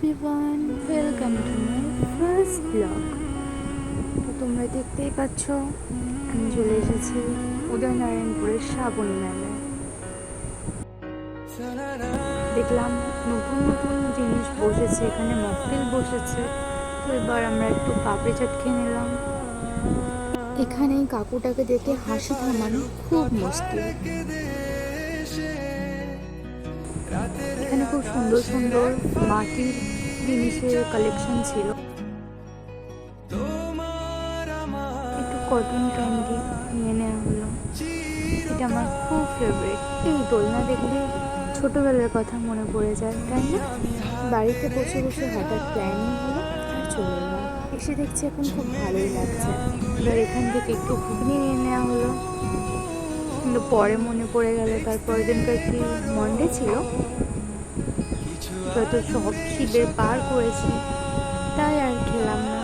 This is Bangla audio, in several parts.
Everyone welcome to my first blog তো তোমরা দেখতেই পাচ্ছ, আমি চলে এসেছি উদয়নারায়ণপুরের শ্রাবণী মেলায়। দেখলাম নতুন নতুন জিনিস বসেছে, এখানে মকটেল বসেছে। তো এবার আমরা একটু পাপড়ি চাট খেয়ে নিলাম। এখানে কাকুটাকে দেখে হাসি থামানো খুব মুশকিল। খুব সুন্দর সুন্দর মাটির জিনিসের কালেকশন ছিল। একটু কটন ক্যান্ডি নিয়ে নেওয়া হলো। এটা আমার খুব ফেভারিট এই দোলনা দেখলে ছোটবেলার কথা মনে পড়ে যায়, তাই না? বাড়িতে বসে বসে হঠাৎ প্ল্যানিং হলো আর চলে এলাম এসে দেখছি এখন খুব ভালোই লাগছে। এবার এখান থেকে একটু ঘুগনি নিয়ে নেওয়া হলো। কিন্তু পরে মনে পড়ে গেল তারপরের দিনকার কি মন্ডে ছিল? যত সব শিবের পার করেছি তাই আর খেলাম না।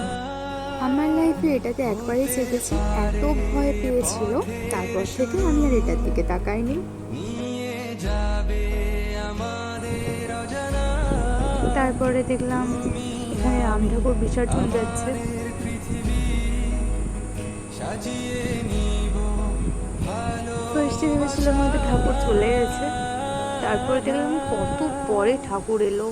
আমার লাইফে এটাতে একবারই চেপেছি এত ভয় পেয়েছিল তারপর থেকে আমি আর এটার দিকে তাকাইনি। তারপরে দেখলাম এখানে রাম ঠাকুর বিসর্জন যাচ্ছে। ফার্স্টে ভেবেছিলাম হয়তো ঠাকুর চলে গেছে। তারপরে দেখলাম কত পরে ঠাকুর এলো।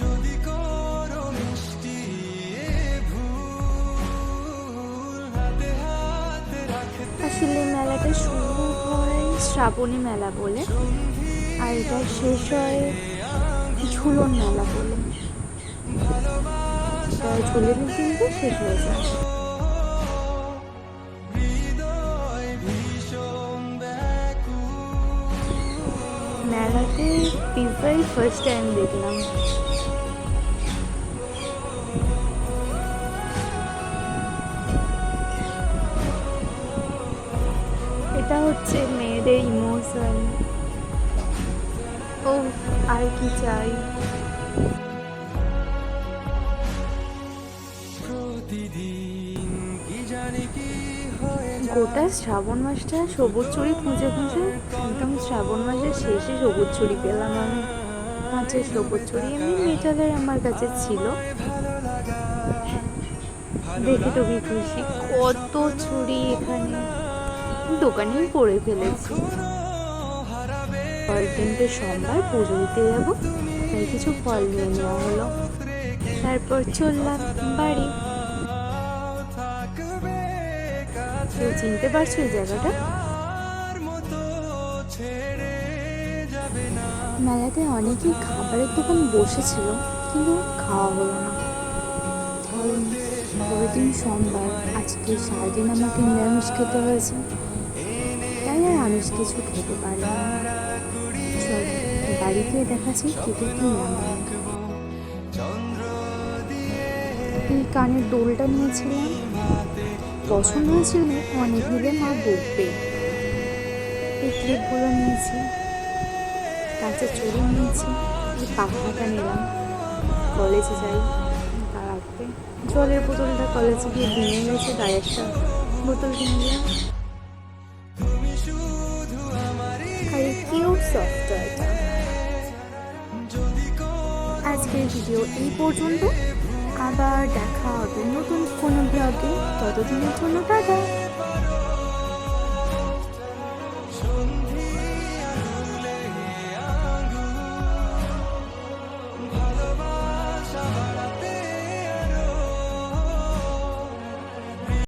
যদি করো মিষ্টি এ হাতে হাত রাখতে আসলে মেলাটা শুরু হয় শ্রাবণী মেলা বলে। আর এটা শেষ হয় ঝুলন মেলা বলে। ঝুলের কিন্তু শেষ হয়ে যায়। মেলাতে পিৎজাই ফার্স্ট টাইম দেখলাম। এটা হচ্ছে মেয়েদের ইমোশন ও, আর কি চাই? গোটা শ্রাবণ মাসটা সবুজ চুড়ি খুঁজে খুঁজে, একদম শ্রাবণ মাসের শেষে সবুজ চুড়ি পেলাম আমি। মাছের সবুজ চুড়ি এমনি মেটালের আমার কাছে ছিল। দেখে তো খুশি। কত চুড়ি এখানে। দোকানেই পরে ফেলেছি। পরের দিনকে সোমবার পুজো দিতে যাব, তাই কিছু ফল নিয়ে নেওয়া হলো। তারপর চললাম বাড়ি। কেউ চিনতে পারছ এই জায়গাটা? মেলাতে অনেকেই খাবারের দোকান বসেছিল, কিন্তু খাওয়া হলো না। পরের দিন সোমবার, আজকে সারাদিন আমাকে নিরামিষ খেতে হয়েছে। আমিষ কিছু খেতে না। চল বাড়ি গিয়ে দেখাচ্ছি কে কে কিনলাম এই কানের দোলটা নিয়েছিলাম। পছন্দ হয়েছিল অনেক দিলে মা বকবে। এই ক্লিপগুলো নিয়েছি। কাঁচের চুড়ি নিয়েছি। এই পাখাটা নিলাম। কলেজে যাই জলের বোতলটা কলেজে গিয়ে ভেঙে গেছে তাই একটা বোতল কিনে এই সফট এটা আজকের ভিডিও এই পর্যন্ত। আবার দেখা হবে নতুন কোনো ব্লগে ততদিনের জন্য টাটা।